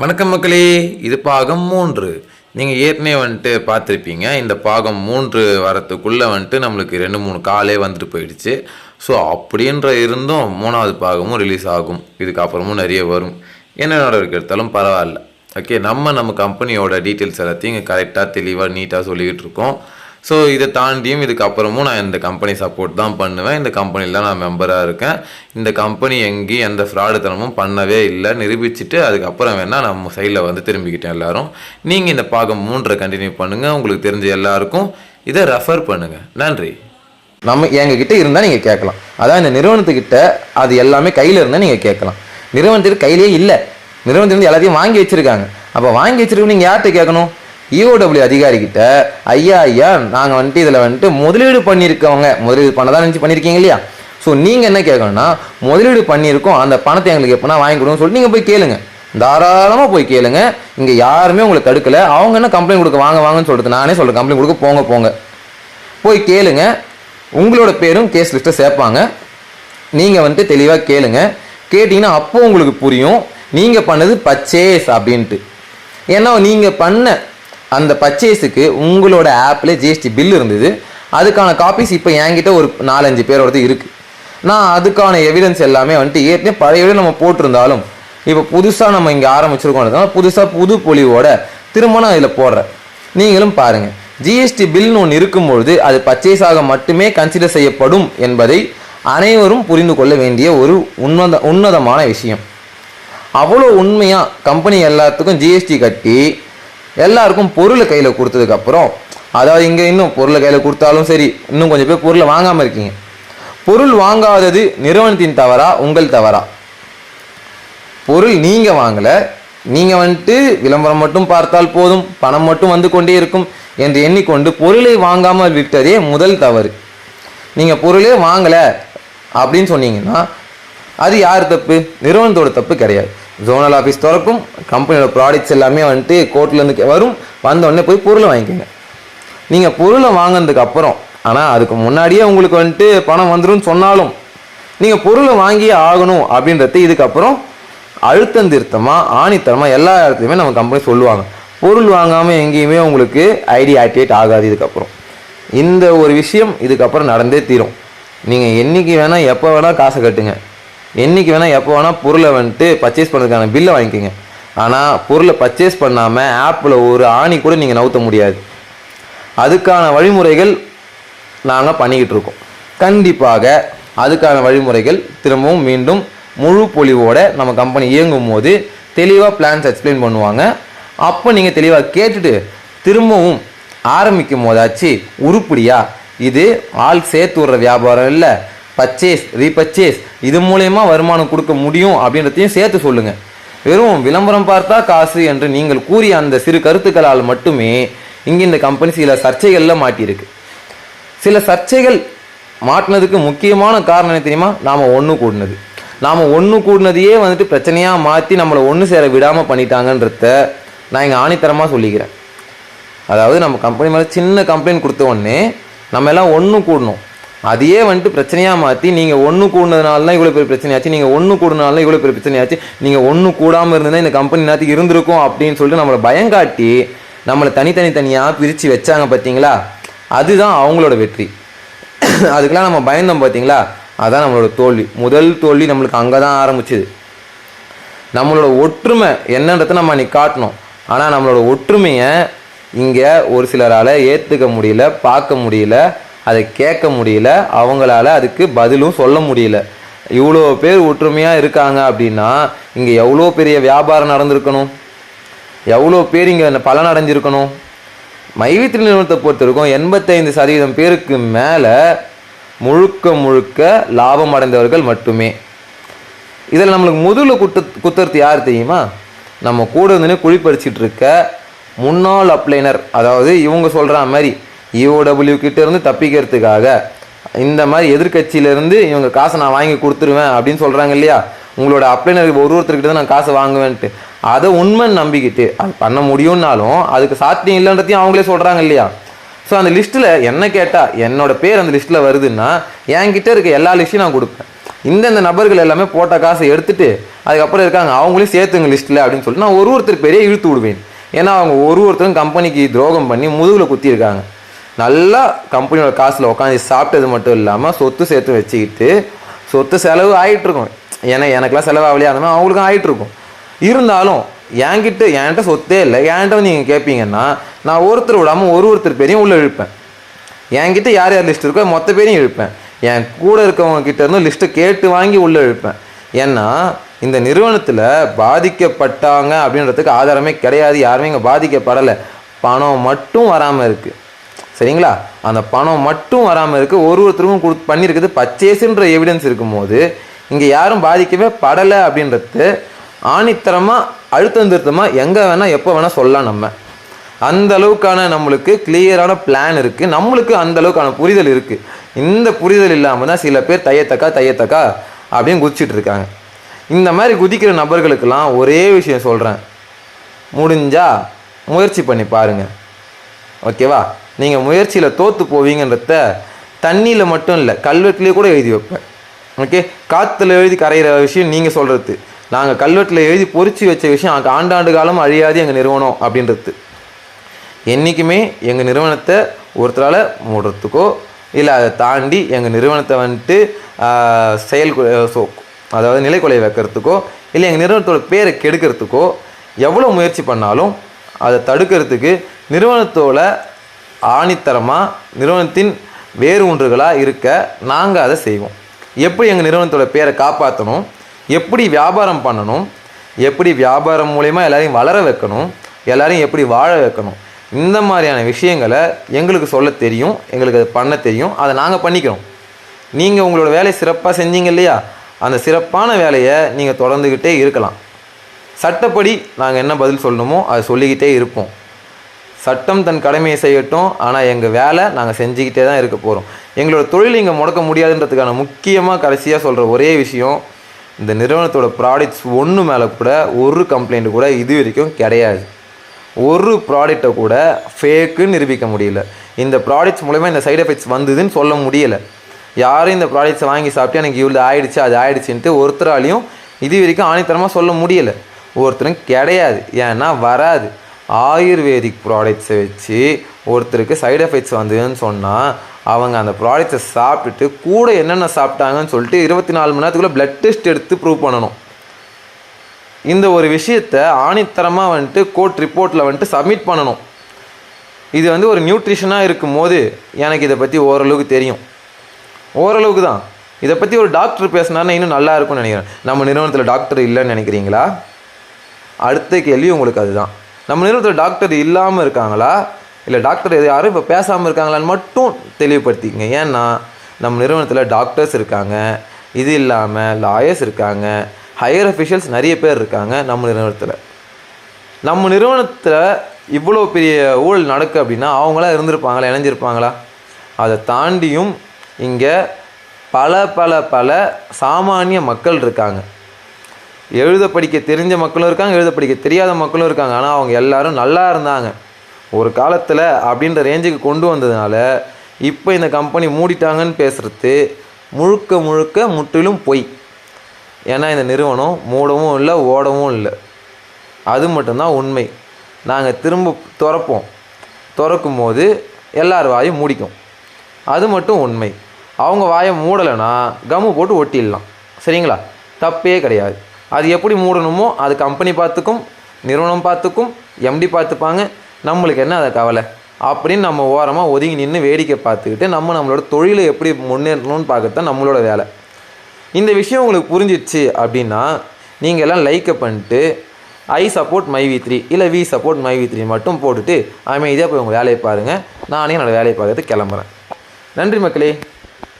வணக்கம் மக்களே இது பாகம் மூன்று. நீங்கள் ஏற்கனவே வந்துட்டு பார்த்துருப்பீங்க இந்த பாகம் மூன்று வரத்துக்குள்ளே வந்துட்டு நம்மளுக்கு ரெண்டு மூணு காலே வந்துட்டு போயிடுச்சு. ஸோ அப்படின்ற இருந்தும் மூணாவது பாகமும் ரிலீஸ் ஆகும். இதுக்கப்புறமும் நிறைய வரும். என்ன நடவடிக்கை எடுத்தாலும் பரவாயில்ல. ஓகே நம்ம நம்ம கம்பெனியோட டீட்டெயில்ஸ் எல்லாத்தையும் இங்கே கரெக்டாக தெளிவாக நீட்டாக சொல்லிக்கிட்டு இருக்கோம். ஸோ இதை தாண்டியும் இதுக்கப்புறமும் நான் இந்த கம்பெனி சப்போர்ட் தான் பண்ணுவேன். இந்த கம்பெனியில் தான் நான் மெம்பராக இருக்கேன். இந்த கம்பெனி எங்கேயும் எந்த ஃப்ராடுத்தனமும் பண்ணவே இல்லை. நிரூபிச்சுட்டு அதுக்கப்புறம் வேணால் நம்ம சைடில் வந்து திரும்பிக்கிட்டேன் எல்லாரும். நீங்கள் இந்த பாகம் மூன்றை கண்டினியூ பண்ணுங்கள் உங்களுக்கு தெரிஞ்ச எல்லாருக்கும் இதை ரெஃபர் பண்ணுங்கள் நன்றி. நம்ம எங்ககிட்ட இருந்தால் நீங்கள் கேட்கலாம். அதான் இந்த நிறுவனத்துக்கிட்ட அது எல்லாமே கையில் இருந்தால் நீங்கள் கேட்கலாம். நிறுவனத்துக்கு கையிலேயே இல்லை. நிறுவனத்திலிருந்து எல்லாத்தையும் வாங்கி வச்சுருக்காங்க. அப்போ வாங்கி வச்சுருக்கோம் நீங்கள் யார்கிட்ட கேட்கணும்? இஓடபிள்யூ அதிகாரிக்கிட்ட ஐயா ஐயா நாங்கள் வந்துட்டு இதில் வந்துட்டு முதலீடு பண்ணியிருக்கவங்க. முதலீடு பண்ணதான் நினச்சி பண்ணியிருக்கீங்க இல்லையா? ஸோ நீங்கள் என்ன கேட்கணும்னா முதலீடு பண்ணியிருக்கோம் அந்த பணத்தை எங்களுக்கு எப்போனா வாங்கி கொடுங்கன்னு சொல்லிட்டு நீங்கள் போய் கேளுங்க. தாராளமாக போய் கேளுங்க. இங்கே யாருமே உங்களுக்கு தடுக்கலை. அவங்க என்ன கம்ப்ளைண்ட் கொடுக்க வாங்க வாங்கன்னு சொல்லிட்டு நானே சொல்கிறேன் கம்ப்ளைண்ட் கொடுக்க போங்க போங்க. போய் கேளுங்க. உங்களோட பேரும் கேஸ் லிஸ்ட்டை சேர்ப்பாங்க. நீங்கள் வந்துட்டு தெளிவாக கேளுங்க. கேட்டிங்கன்னா அப்போ உங்களுக்கு புரியும். நீங்கள் பண்ணது பர்ச்சேஸ் அப்படின்ட்டு. ஏன்னா நீங்கள் பண்ண அந்த பர்ச்சேஸுக்கு உங்களோட ஆப்பில் ஜிஎஸ்டி பில் இருந்தது. அதுக்கான காப்பீஸ் இப்போ என்கிட்ட ஒரு நாலஞ்சு பேரோடது இருக்குது நான் அதுக்கான எவிடன்ஸ் எல்லாமே வந்துட்டு ஏற்கனவே பழைய விட நம்ம போட்டிருந்தாலும் இப்போ புதுசாக நம்ம இங்கே ஆரம்பிச்சிருக்கோம் புதுசாக புது பொலிவோட திரும்ப நான் இதில் போடுறேன். நீங்களும் பாருங்கள் ஜிஎஸ்டி பில்னு ஒன்று இருக்கும்பொழுது அது பர்ச்சேஸ் ஆக மட்டுமே கன்சிடர் செய்யப்படும் என்பதை அனைவரும் புரிந்து கொள்ள வேண்டிய ஒரு உன்னத உன்னதமான விஷயம். அவ்வளோ உண்மையாக கம்பெனி எல்லாத்துக்கும் ஜிஎஸ்டி கட்டி எல்லாருக்கும் பொருளை கையில் கொடுத்ததுக்கப்புறம் அதாவது இங்கே இன்னும் பொருளை கையில் கொடுத்தாலும் சரி இன்னும் கொஞ்சம் பேர் பொருளை வாங்காமல் இருக்கீங்க. பொருள் வாங்காதது நிறுவனத்தின் தவறா உங்கள் தவறா? பொருள் நீங்கள் வாங்கலை நீங்கள் வந்துட்டு விளம்பரம் மட்டும் பார்த்தால் போதும் பணம் மட்டும் வந்து கொண்டே இருக்கும் என்று எண்ணிக்கொண்டு பொருளை வாங்காமல் விட்டதே முதல் தவறு. நீங்கள் பொருளே வாங்கலை அப்படின்னு சொன்னீங்கன்னா அது யார் தப்பு? நிறுவனத்தோட தப்பு கிடையாது. ஜோனல் ஆஃபீஸ் திறக்கும் கம்பெனியோட ப்ராடக்ட்ஸ் எல்லாமே வந்துட்டு கோர்ட்லேருந்து வரும். வந்தோடனே போய் பொருளை வாங்கிக்கோங்க. நீங்கள் பொருளை வாங்கினதுக்கு அப்புறம் ஆனால் அதுக்கு முன்னாடியே உங்களுக்கு வந்துட்டு பணம் வந்துடும் சொன்னாலும் நீங்கள் பொருளை வாங்கியே ஆகணும் அப்படின்றது இதுக்கப்புறம் அழுத்தம் திருத்தமாக ஆணித்தரமாக எல்லா இடத்துலையுமே நம்ம கம்பெனி சொல்லுவாங்க. பொருள் வாங்காமல் எங்கேயுமே உங்களுக்கு ஐடி ஆக்டிவேட் ஆகாது இதுக்கப்புறம் இந்த ஒரு விஷயம் இதுக்கப்புறம் நடந்தே தீரும். நீங்கள் என்னைக்கு வேணால் எப்போ வேணால் காசை கட்டுங்க. என்றைக்கு வேணால் எப்போ வேணால் பொருளை வந்துட்டு பர்ச்சேஸ் பண்ணுறதுக்கான பில்லை வாங்கிக்கோங்க. ஆனால் பொருளை பர்ச்சேஸ் பண்ணாமல் ஆப்பில் ஒரு ஆணி கூட நீங்கள் நவுத்த முடியாது. அதுக்கான வழிமுறைகள் நாங்கள் பண்ணிக்கிட்டு இருக்கோம். கண்டிப்பாக அதுக்கான வழிமுறைகள் திரும்பவும் மீண்டும் முழு பொலிவோட நம்ம கம்பெனி இயங்கும் போது தெளிவாக பிளான்ஸ் எக்ஸ்பிளைன் பண்ணுவாங்க. அப்போ நீங்கள் தெளிவாக கேட்டுட்டு திரும்பவும் ஆரம்பிக்கும் போதாச்சு உருப்படியா? இது ஆள் சேர்த்து விடுற வியாபாரம் இல்லை. பர்ச்சேஸ் ரீபர்ச்சேஸ் இது மூலயமா வருமானம் கொடுக்க முடியும் அப்படின்றதையும் சேர்த்து சொல்லுங்கள் வெறும் விளம்பரம் பார்த்தா காசு என்று நீங்கள் கூறிய அந்த சிறு கருத்துக்களால் மட்டுமே இங்கே இந்த கம்பெனி சில சர்ச்சைகளில் மாட்டியிருக்கு. சில சர்ச்சைகள் மாட்டினதுக்கு முக்கியமான காரணம் என்ன தெரியுமா? நாம் ஒன்று கூடினது. நாம் ஒன்று கூடினதையே வந்துட்டு பிரச்சனையாக மாற்றி நம்மளை ஒன்று சேர விடாமல் பண்ணிட்டாங்கன்றத நான் இங்கே ஆணித்தரமாக சொல்லிக்கிறேன். அதாவது நம்ம கம்பெனி மேலே சின்ன கம்ப்ளைண்ட் கொடுத்த உடனே நம்ம எல்லாம் ஒன்று கூடணும். அதையே வந்துட்டு பிரச்சனையாக மாற்றி நீங்கள் ஒன்று கூடினதுனால தான் இவ்வளோ பெரிய பிரச்சனையாச்சு நீங்கள் ஒன்று கூடினால தான் இவ்வளோ பெரிய பிரச்சனையாச்சு நீங்கள் ஒன்று கூடாமல் இருந்தால் இந்த கம்பெனி நேரத்துக்கு இருந்திருக்கும் அப்படின்னு சொல்லிட்டு நம்மளை பயங்காட்டி நம்மளை தனித்தனி தனியாக பிரித்து வச்சாங்க பார்த்தீங்களா அதுதான் அவங்களோட வெற்றி. அதுக்கெல்லாம் நம்ம பயந்தோம் பார்த்தீங்களா அதுதான் நம்மளோட தோல்வி. முதல் தோல்வி நம்மளுக்கு அங்கே தான் ஆரம்பிச்சுது. நம்மளோட ஒற்றுமை என்னன்றதை நம்ம அன்றைக்கி காட்டணும். ஆனால் நம்மளோட ஒற்றுமையை இங்கே ஒரு சிலரால் ஏற்றுக்க முடியல பார்க்க முடியல அதை கேட்க முடியல. அவங்களால அதுக்கு பதிலும் சொல்ல முடியல. இவ்வளோ பேர் ஒற்றுமையாக இருக்காங்க அப்படின்னா இங்கே எவ்வளோ பெரிய வியாபாரம் நடந்திருக்கணும்? எவ்வளோ பேர் இங்கே பலன் அடைஞ்சிருக்கணும்? மைவித்திரி நிறுவனத்தை பொறுத்தவரைக்கும் எண்பத்தைந்து சதவீதம் பேருக்கு மேலே முழுக்க முழுக்க லாபம் அடைந்தவர்கள் மட்டுமே. இதில் நம்மளுக்கு முதுகில் குத்த குத்துறது யார் தெரியுமா? நம்ம கூட இருந்துன்னு குழிப்பறிச்சிட்டு இருக்க முன்னாள் அப்ளைனர் அதாவது இவங்க சொல்கிற மாதிரி இஓடபிள்யூ கிட்டேருந்து தப்பிக்கிறதுக்காக. இந்த மாதிரி எதிர்கட்சியிலேருந்து இவங்க காசை நான் வாங்கி கொடுத்துருவேன் அப்படின்னு சொல்கிறாங்க இல்லையா? உங்களோட அப்ளைனர் ஒரு ஒருத்தர்கிட்ட தான் நான் காசை வாங்குவேன்ட்டு. அதை உண்மைன்னு நம்பிக்கிட்டு அது பண்ண முடியும்னாலும் அதுக்கு சாத்தியம் இல்லைன்றதையும் அவங்களே சொல்கிறாங்க இல்லையா? ஸோ அந்த லிஸ்ட்டில் என்ன கேட்டால் என்னோட பேர் அந்த லிஸ்ட்டில் வருதுன்னா என்கிட்ட இருக்க எல்லா லிஸ்ட்டையும் நான் கொடுப்பேன். இந்தந்த நபர்கள் எல்லாமே போட்ட காசை எடுத்துட்டு அதுக்கப்புறம் இருக்காங்க அவங்களையும் சேர்த்துங்க லிஸ்ட்டில் அப்படின்னு சொல்லிட்டு நான் ஒரு ஒருத்தர் பேரையே இழுத்து விடுவேன். ஏன்னா அவங்க ஒரு ஒருத்தரும் கம்பெனிக்கு துரோகம் பண்ணி முதுகில் குத்திருக்காங்க நல்லா கம்பெனியோட காசில் உட்காந்து சாப்பிட்டது மட்டும் இல்லாமல் சொத்து சேர்த்து வச்சுக்கிட்டு சொத்து செலவு ஆகிட்டுருக்கும் ஏன்னா எனக்கெல்லாம் செலவாகலையா அந்த மாதிரி அவங்களுக்கும் ஆகிட்டுருக்கும் இருந்தாலும் என்கிட்ட என்கிட்ட சொத்தே இல்லை. என்கிட்ட வந்து நீங்கள் கேட்பீங்கன்னா நான் ஒருத்தர் விடாமல் ஒரு ஒருத்தர் பேரையும் உள்ளே இழுப்பேன். என்கிட்ட யார் யார் லிஸ்ட் இருக்கோ மொத்த பேரையும் இழுப்பேன். என் கூட இருக்கவங்க கிட்ட இருந்தும் லிஸ்ட்டை கேட்டு வாங்கி உள்ளே இழுப்பேன். ஏன்னா இந்த நிறுவனத்தில் பாதிக்கப்பட்டாங்க அப்படின்றதுக்கு ஆதாரமே கிடையாது. யாருமே இங்கே பாதிக்கப்படலை. பணம் மட்டும் வராமல் இருக்குது சரிங்களா? அந்த பணம் மட்டும் வராமல் இருக்குது ஒரு ஒருத்தருக்கும் கொடு பண்ணியிருக்குது பர்ச்சேஸுன்ற எவிடன்ஸ் இருக்கும்போது இங்கே யாரும் பாதிக்கவே படலை அப்படின்றது ஆணித்தரமாக அழுத்தம் திருத்தமாக எங்கே வேணால் எப்போ வேணால் சொல்லலாம் நம்ம. அந்த அளவுக்கான நம்மளுக்கு கிளியரான பிளான் இருக்குது நம்மளுக்கு அந்த அளவுக்கான புரிதல் இருக்குது இந்த புரிதல் இல்லாமல் தான் சில பேர் தையத்தக்கா தையத்தக்கா அப்படின்னு குதிச்சிட்டு இருக்காங்க. இந்த மாதிரி குதிக்கிற நபர்களுக்கெல்லாம் ஒரே விஷயம் சொல்கிறேன் முடிஞ்சால் முயற்சி பண்ணி பாருங்கள் ஓகேவா? நீங்கள் முயற்சியில் தோற்று போவீங்கன்றத தண்ணியில் மட்டும் இல்லை கல்வெட்டுலேயே கூட எழுதி வைப்பேன். ஓகே காற்றுல எழுதி கரைகிற விஷயம் நீங்கள் சொல்கிறது நாங்கள் கல்வெட்டில் எழுதி பொறிச்சு வச்ச விஷயம் அங்கே ஆண்டாண்டு காலம் அழியாது எங்கள் நிறுவனம் அப்படின்றது. என்றைக்குமே எங்கள் நிறுவனத்தை ஒருத்தரால் மூடுறதுக்கோ இல்லை அதை தாண்டி எங்கள் நிறுவனத்தை வந்துட்டு செயல் சோ அதாவது அதாவது நிலைக்குலை வைக்கிறதுக்கோ இல்லை எங்கள் நிறுவனத்தோட பேரை கெடுக்கிறதுக்கோ எவ்வளோ முயற்சி பண்ணாலும் அதை தடுக்கிறதுக்கு நிறுவனத்தோட ஆணித்தரமாக நிறுவனத்தின் வேறு ஒன்றுகளாக இருக்க நாங்கள் அதை செய்வோம். எப்படி எங்கள் நிறுவனத்தோட பேரை காப்பாற்றணும் எப்படி வியாபாரம் பண்ணணும்? எப்படி வியாபாரம் மூலயமா எல்லாரையும் வளர வைக்கணும்? எல்லாரையும் எப்படி வாழ வைக்கணும்? இந்த மாதிரியான விஷயங்களை எங்களுக்கு சொல்ல தெரியும் எங்களுக்கு அது பண்ண தெரியும் அதை நாங்கள் பண்ணிக்கிறோம். நீங்கள் உங்களோட வேலையை சிறப்பாக செஞ்சீங்க இல்லையா? அந்த சிறப்பான வேலையை நீங்கள் தொடர்ந்துக்கிட்டே இருக்கலாம். சட்டப்படி நாங்கள் என்ன பதில் சொல்லணுமோ அதை சொல்லிக்கிட்டே இருப்போம். சட்டம் தன் கடமையை செய்யட்டும் ஆனால் எங்கள் வேலை நாங்கள் செஞ்சுக்கிட்டே தான் இருக்க போகிறோம் எங்களோட தொழில் இங்கே முடக்க முடியாதுன்றதுக்கான முக்கியமாக கடைசியாக சொல்கிற ஒரே விஷயம் இந்த நிறுவனத்தோட ப்ராடக்ட்ஸ் ஒன்று மேலே கூட ஒரு கம்ப்ளைண்ட் கூட இது வரைக்கும் கிடையாது. ஒரு ப்ராடக்டை கூட ஃபேக்குன்னு நிரூபிக்க முடியல. இந்த ப்ராடக்ட்ஸ் மூலமா இந்த சைடு எஃபெக்ட்ஸ் வந்ததுன்னு சொல்ல முடியல. யாரும் இந்த ப்ராடக்ட்ஸை வாங்கி சாப்பிட்டு எனக்கு இவ்வளோ ஆயிடுச்சு அது ஆயிடுச்சுன்ட்டு ஒருத்தராலையும் இது வரைக்கும் ஆணித்தரமாக சொல்ல முடியலை. ஒருத்தரும் கிடையாது. ஏன்னா வராது. ஆயுர்வேதிக் ப்ராடக்ட்ஸை வச்சு ஒருத்தருக்கு சைடு எஃபெக்ட்ஸ் வந்ததுன்னு சொன்னால் அவங்க அந்த ப்ராடக்ட்ஸை சாப்பிட்டுட்டு கூட என்னென்ன சாப்பிட்டாங்கன்னு சொல்லிட்டு இருபத்தி நாலு மணி நேரத்துக்குள்ளே பிளட் டெஸ்ட் எடுத்து ப்ரூவ் பண்ணணும். இந்த ஒரு விஷயத்தை ஆணித்தரமாக வந்துட்டு கோர்ட் ரிப்போர்ட்டில் வந்துட்டு சப்மிட் பண்ணணும். இது வந்து ஒரு நியூட்ரிஷனாக இருக்கும்போது எனக்கு இதை பற்றி ஓரளவுக்கு தெரியும். ஓரளவுக்கு தான். இதை பற்றி ஒரு டாக்டர் பேசினார்னா இன்னும் நல்லா இருக்கும்னு நினைக்கிறேன். நம்ம நிறுவனத்தில் டாக்டர் இல்லைன்னு நினைக்கிறீங்களா? அடுத்த கேள்வி உங்களுக்கு அதுதான். நம்ம நிறுவனத்தில் டாக்டர் இல்லாமல் இருக்காங்களா? இல்லை டாக்டர் யாரும் இப்போ பேசாமல் இருக்காங்களான்னு மட்டும் தெளிவுபடுத்திக்கங்க. ஏன்னா நம்ம நிறுவனத்தில் டாக்டர்ஸ் இருக்காங்க. இது இல்லாமல் லாயர்ஸ் இருக்காங்க. ஹையர் அஃபிஷியல்ஸ் நிறைய பேர் இருக்காங்க நம்ம நிறுவனத்தில். நம்ம நிறுவனத்தில் இவ்வளோ பெரிய ஊழல் நடக்கு அப்படின்னா அவங்களாம் இருந்திருப்பாங்களா இணைஞ்சிருப்பாங்களா? அதை தாண்டியும் இங்கே பல பல பல சாமானிய மக்கள் இருக்காங்க. எழுத படிக்க தெரிஞ்ச மக்களும் இருக்காங்க எழுத படிக்க தெரியாத மக்களும் இருக்காங்க. ஆனால் அவங்க எல்லாரும் நல்லா இருந்தாங்க. ஒரு காலத்தில் அப்படின்ற ரேஞ்சுக்கு கொண்டு வந்ததுனால இப்போ இந்த கம்பெனி மூடிட்டாங்கன்னு பேசுகிறது முழுக்க முழுக்க முற்றிலும் பொய். ஏன்னா இந்த நிறுவனம் மூடவும் இல்லை ஓடவும் இல்லை. அது மட்டும்தான் உண்மை. நாங்கள் திரும்ப திறப்போம். திறக்கும் போது எல்லார் வாயும் மூடிக்கும். அது மட்டும் உண்மை. அவங்க வாயை மூடலைன்னா கம்மு போட்டு ஒட்டிடலாம். சரிங்களா? தப்பே கிடையாது. அது எப்படி மூடணுமோ அது கம்பெனி பார்த்துக்கும் நிறுவனம் பார்த்துக்கும் எம்டி பார்த்துப்பாங்க. நம்மளுக்கு என்ன அதை கவலை? அப்படின்னு நம்ம ஓரமாக ஒதுங்கி நின்று வேடிக்கை பார்த்துக்கிட்டு நம்ம நம்மளோட தொழிலை எப்படி முன்னேறணும்னு பார்க்கத்தான் நம்மளோட வேலை. இந்த விஷயம் உங்களுக்கு புரிஞ்சிடுச்சு அப்படின்னா நீங்கள் எல்லாம் லைக்கை பண்ணிட்டு I support my V three இல்லை V support my V three மட்டும் போட்டுட்டு அமைதியாக போய் உங்கள் வேலையை பாருங்கள் நானே என்னோடய வேலையை பார்க்கறதுக்கு கிளம்புறேன். நன்றி மக்களே.